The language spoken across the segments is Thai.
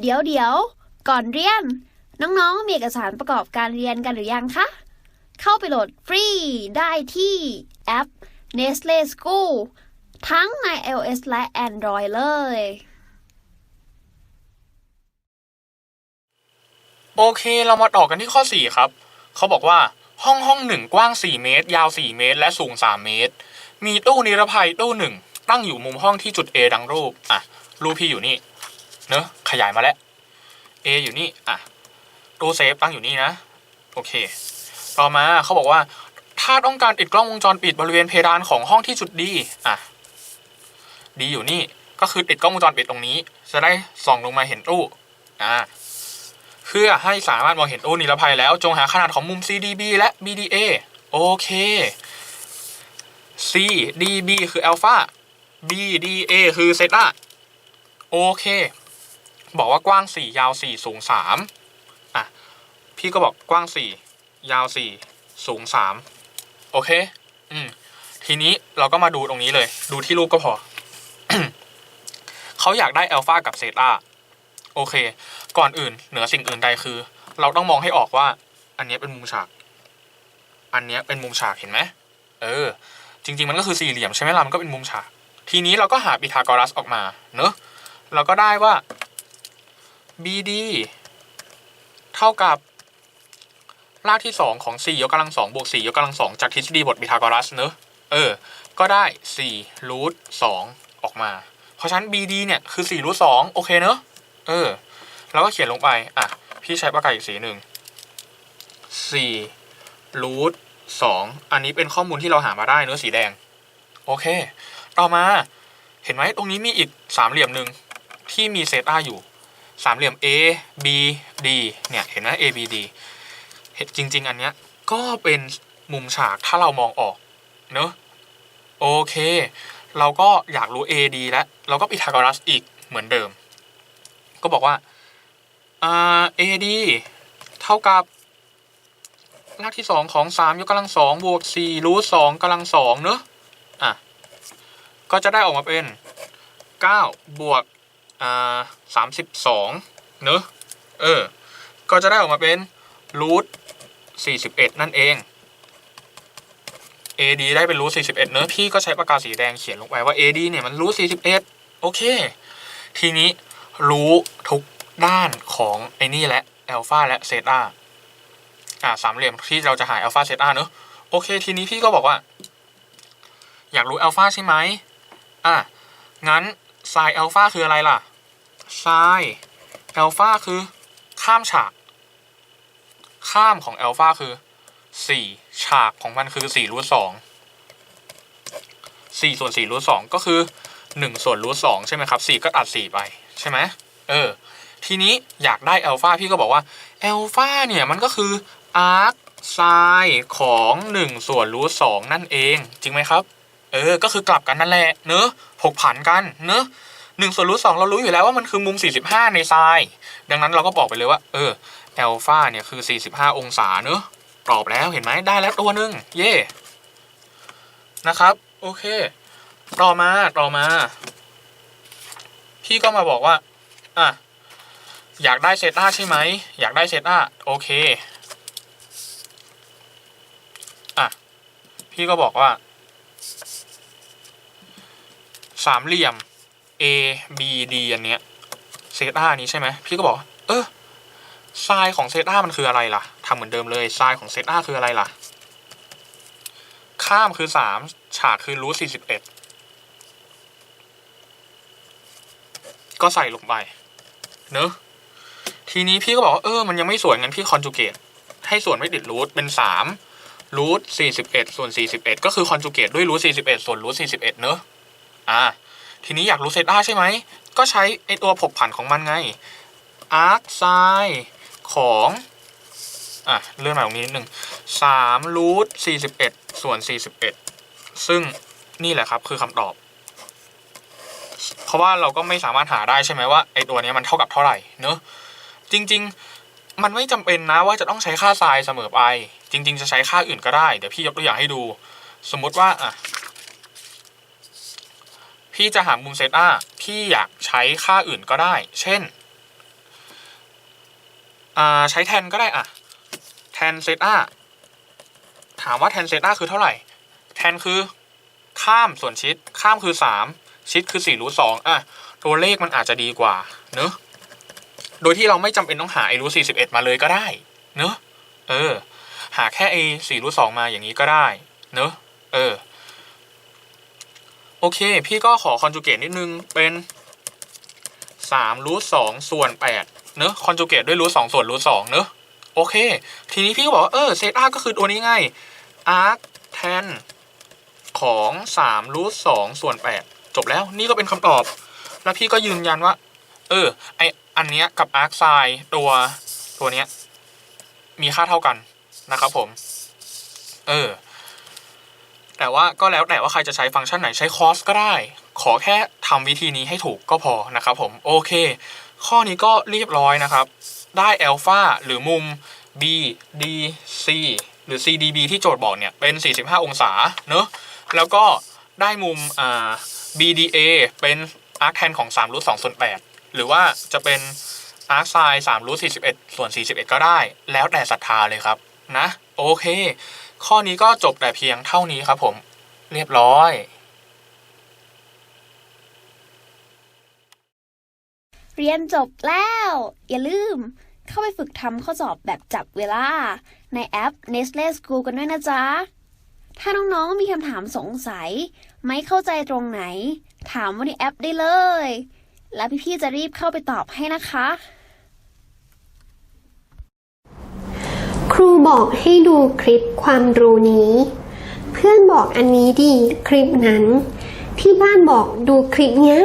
เดี๋ยวเดี๋ยว ก่อนเรียน น้องๆ มีเอกสารประกอบการเรียนกันหรือยังคะ เข้าไปโหลดฟรีได้ที่แอป Nestle School ทั้งใน iOS และ Android เลย โอเคเรามาต่อกันที่ข้อ 4 ครับ เขาบอกว่าห้องห้องหนึ่งกว้าง 4 เมตร ยาว 4 เมตร และสูง 3 เมตร มีตู้นิรภัยตู้หนึ่งตั้งอยู่มุมห้องที่จุด A ดังรูป อะ รูปพี่อยู่นี่ เนอะขยายมาแล้ว A อยู่นี่ อะ ตู้เซฟตั้งอยู่นี่นะ โอเค ต่อมาเขาบอกว่า ถ้าต้องการติดกล้องวงจรปิดบริเวณเพดานของห้องที่จุดดีอะดีอยู่นี่ ก็คือติดกล้องวงจรปิดตรงนี้ จะได้ส่องลงมาเห็นตู้ อ่าเพื่อให้สามารถมองเห็นตู้นิรภัยแล้ว จงหาขนาดของมุม CDB และ BDA โอเค CDB คืออัลฟา BDA คือเซตาโอเค บอกว่ากว้าง 4 ยาว 4 สูง3อะพี่ก็บอกกว้าง 4 ยาว 4 สูง 3 โอเค อืมทีนี้เราก็มาดูตรงนี้เลย ดูที่รูปก็พอ เขาอยากได้อัลฟากับเซตาโอเค ก่อนอื่นเหนือสิ่งอื่นใดคือ เราต้องมองให้ออกว่า อันนี้เป็นมุมฉาก อันนี้เป็นมุมฉากเห็นไหมเออ จริง ๆ มันก็คือสี่เหลี่ยมใช่ไหมล่ะมันก็เป็นมุมฉาก ทีนี้เราก็หาพีทากรัสออกมา เนอะเราก็ได้ว่า BD เท่ากับรากที่สองของ 4 ยกกำลังสองบวก 4 ยกกำลังสองจากทฤษฎีบทพีทาโกรัสเนอะเออ ก็ได้4รูทสองออกมา เพราะฉะนั้น BD เนี่ย คือ4รูทสองโอเคเนอะเออ แล้วก็เขียนลงไป อะ พี่ใช้ปากกาอีกสีหนึ่งสี่รูทสองอันนี้เป็นข้อมูลที่เราหามาได้เนื้อะสีแดง โอเค ต่อมา เห็นไหมตรงนี้มีอีกสามเหลี่ยมหนึ่งที่มีเซตาอยู่ สามเหลี่ยม A B D เนี่ยเห็นไหม A B D เห็นจริง ๆ อันเนี้ยก็เป็นมุมฉากถ้าเรามองออกเนอะโอเค เราก็อยากรู้ A D แล้วเราก็พีทาโกรัสอีกเหมือนเดิม ก็บอกว่าอ่า AD เท่ากับรากที่สองของสามยกกำลังสองบวกสี่รูทสองกำลังสองเนอะอะก็จะได้ออกมาเป็นเก้าบวก อ่าสามสิบสองเนอะเออ ก็จะได้ออกมาเป็นรูทสี่สิบเอ็ดนั่นเอง AD ได้เป็นรูทสี่สิบเอ็ดเนอะพี่ก็ใช้ปากกาสีแดงเขียนลงไปว่า AD เนี่ยมันรูทสี่สิบเอ็ดโอเค ทีนี้รู้ทุกด้านของไอ้นี่และอัลฟาและเซตาอ่าสามเหลี่ยมที่เราจะหาอัลฟาเซตาเนอะโอเค ทีนี้พี่ก็บอกว่า อยากรู้อัลฟาใช่ไหมอะงั้น ไซอัลฟาคืออะไรล่ะไซอัลฟาคือ ข้ามฉาก ข้ามของอัลฟาคือสี่ฉากของมันคือสี่รูทสองสี่ส่วนสี่รูทสองก็คือหนึ่งส่วนรูทสองใช่ไหมครับสี่ก็ตัดสี่ไปใช่ไหมเออ ทีนี้อยากได้อัลฟาพี่ก็บอกว่าอัลฟาเนี่ยมันก็คืออาร์คไซของ1ส่วนรูทสองนั่นเอง จริงไหมครับ เออ ก็คือกลับกันนั่นแหละเนอะหกผันกันเนอะหนึ่งส่วนรูทสองเรารู้อยู่แล้วว่ามันคือมุม 45 ในไซน์ดังนั้นเราก็บอกไปเลยว่า เอออัลฟาเนี่ยคือ 45 องศาเนอะตอบแล้วเห็นไหมได้แล้วตัวหนึ่งเย่นะครับโอเค ต่อมาต่อมา พี่ก็มาบอกว่าอะอยากได้เซต้าใช่ไหมอยากได้เซต้าโอเคอะพี่ก็บอกว่า สามเหลี่ยม A B D อันเนี้ยเซตานี้ใช่ไหมพี่ก็บอก เออไซน์ของเซตามันคืออะไรล่ะทำเหมือนเดิมเลยไซน์ของเซตาคืออะไรล่ะ ข้ามคือสามฉากคือรูทสี่สิบเอ็ดก็ใส่ลงไปเนอะทีนี้พี่ก็บอกว่าเออมันยังไม่สวยงั้นพี่คอนจูเกตให้ส่วนไม่ติดรูทเป็นสามรูทสี่สิบเอ็ดส่วนสี่สิบเอ็ดก็คือคอนจูเกตด้วยรูทสี่สิบเอ็ดส่วนรูทสี่สิบเอ็ดเนอะอ่า ทีนี้อยากรู้เซตอาใช่ไหม ก็ใช้ไอตัวผกผันของมันไงอาร์คไซของอะเลื่อนมาตรงนี้นิดนึงสามรูทสี่สิบเอ็ดส่วนสี่สิบเอ็ดซึ่งนี่แหละครับคือคำตอบ เพราะว่าเราก็ไม่สามารถหาได้ใช่ไหมว่าไอตัวนี้มันเท่ากับเท่าไหร่เนอะจริง ๆ มันไม่จำเป็นนะว่าจะต้องใช้ค่าไซน์เสมอไป จริง ๆ จะใช้ค่าอื่นก็ได้ เดี๋ยวพี่ยกตัวอย่างให้ดู สมมติว่าอะ พี่จะหามุมเซตอาพี่อยากใช้ค่าอื่นก็ได้ เช่นใช้แทนก็ได้อะ แทนเซตอาถามว่าแทนเซตอาคือเท่าไหร่ แทนคือข้ามส่วนชิด ข้ามคือสามชิดคือสี่รูทสองอะ ตัวเลขมันอาจจะดีกว่า เนอะโดยที่เราไม่จำเป็นต้องหาไอรูทสี่สิบเอ็ดมาเลยก็ได้ เนอะเออ หาแค่ไอสี่รูทสองมาอย่างนี้ก็ได้ เนอะเออ โอเค พี่ก็ขอคอนจูเกตนิดนึงเป็นสามรูทสองส่วนแปดเนอะคอนจูเกตด้วยรูทสองส่วนรูทสองเนอะโอเค ทีนี้พี่ก็บอกว่าเออเซตอาร์ก็คือตัวนี้ไงอาร์คแทนของสามรูทสองส่วนแปดจบแล้วนี่ก็เป็นคำตอบ แล้วพี่ก็ยืนยันว่า เออไออันเนี้ยกับอาร์คไซตัวตัวเนี้ยมีค่าเท่ากันนะครับผม เออ แต่ว่าก็แล้วแต่ว่าใครจะใช้ฟังก์ชันไหนใช้คอสก็ได้ ขอแค่ทำวิธีนี้ให้ถูกก็พอนะครับผมโอเค ข้อนี้ก็เรียบร้อยนะครับ ได้อัลฟาหรือมุม B D C หรือ CDB ที่โจทย์บอกเนี่ย เป็น 45 องศาเนอะแล้วก็ได้มุม BDA เป็นอาร์คแทนของ3รูท2ส่วน8หรือว่าจะเป็นอาร์คไซน์3รูท41 ส่วน 41 ก็ได้ แล้วแต่ศรัทธาเลยครับ นะ โอเค ข้อนี้ก็จบแต่เพียงเท่านี้ครับผม เรียบร้อยเรียนจบแล้ว อย่าลืม เข้าไปฝึกทำข้อสอบแบบจับเวลา ในแอป Nestle School กันด้วยนะจ๊ะ ถ้าน้องๆมีคำถามสงสัย ไม่เข้าใจตรงไหน ถามว่าในแอปได้เลย แล้วพี่ๆจะรีบเข้าไปตอบให้นะคะ ครูบอกให้ดูคลิปความรู้นี้ เพื่อนบอกอันนี้ดีคลิปนั้น ที่บ้านบอกดูคลิปเนี้ย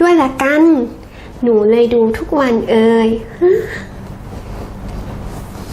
ด้วยละกัน หนูเลยดูทุกวันเอ่ย